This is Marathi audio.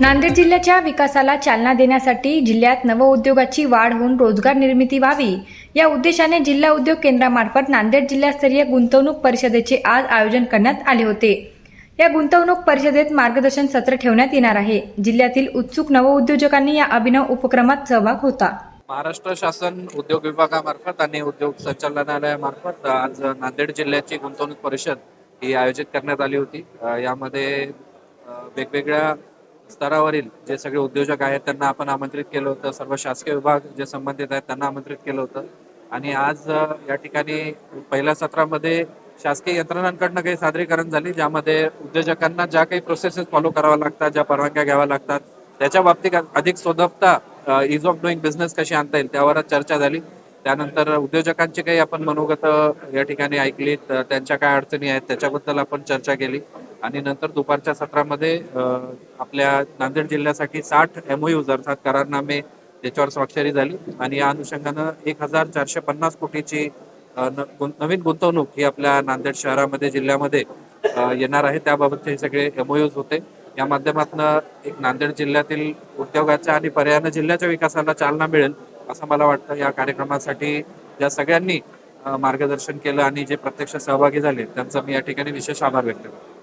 नांदेड जिल्ह्याच्या विकासाला चालना देण्यासाठी जिल्ह्यात नवउद्योगाची वाढ होऊन रोजगार निर्मिती व्हावी. या उद्देशाने जिल्हा उद्योग केंद्रामार्फत नांदेड जिल्हास्तरीय गुंतवणूक परिषदेचे आज आयोजन करण्यात आले होते. या गुंतवणूक परिषदेत मार्गदर्शन सत्र ठेवण्यात येणार आहे. जिल्ह्यातील उत्सुक नवउद्योजकांनी या अभिनव उपक्रमात सहभाग होता. महाराष्ट्र शासन उद्योग विभागामार्फत आणि उद्योग संचालनालयामार्फत आज नांदेड जिल्ह्याची गुंतवणूक परिषद ही आयोजित करण्यात आली होती. यामध्ये वेगवेगळ्या स्तरावरील जे सगळे उद्योजक आहेत त्यांना आपण आमंत्रित केलं होतं. सर्व शासकीय विभाग जे संबंधित आहेत त्यांना आमंत्रित केलं होतं. आणि आज या ठिकाणी पहिल्या सत्रामध्ये शासकीय यंत्रणांकडनं काही सादरीकरण झाली ज्यामध्ये उद्योजकांना ज्या काही प्रोसेसेस फॉलो कराव्या लागतात ज्या परवानग्या घ्याव्या लागतात त्याच्या बाबतीत अधिक सोदपता इज ऑफ डुईंग बिझनेस कशी आणता येईल त्यावर चर्चा झाली. त्यानंतर उद्योजकांची काही आपण मनोगत या ठिकाणी ऐकली त्यांच्या काय अडचणी आहेत त्याच्याबद्दल आपण चर्चा केली. आणि नंतर दुपारच्या सत्रामध्ये आपल्या नांदेड जिल्ह्यासाठी साठ एमओयूज अर्थात करारनामे त्याच्यावर स्वाक्षरी झाली. आणि या अनुषंगानं एक हजार चारशे पन्नास कोटीची नवीन गुंतवणूक ही आपल्या नांदेड शहरामध्ये जिल्ह्यामध्ये येणार आहे. त्याबाबतचे सगळे एमओयूज होते. या माध्यमातून एक नांदेड जिल्ह्यातील उद्योगाच्या आणि पर्यायानं जिल्ह्याच्या विकासाला चालना मिळेल असं मला वाटतं. या कार्यक्रमासाठी ज्या सगळ्यांनी मार्गदर्शन केलं आणि जे प्रत्यक्ष सहभागी झाले त्यांचा मी या ठिकाणी विशेष आभार व्यक्त करतो.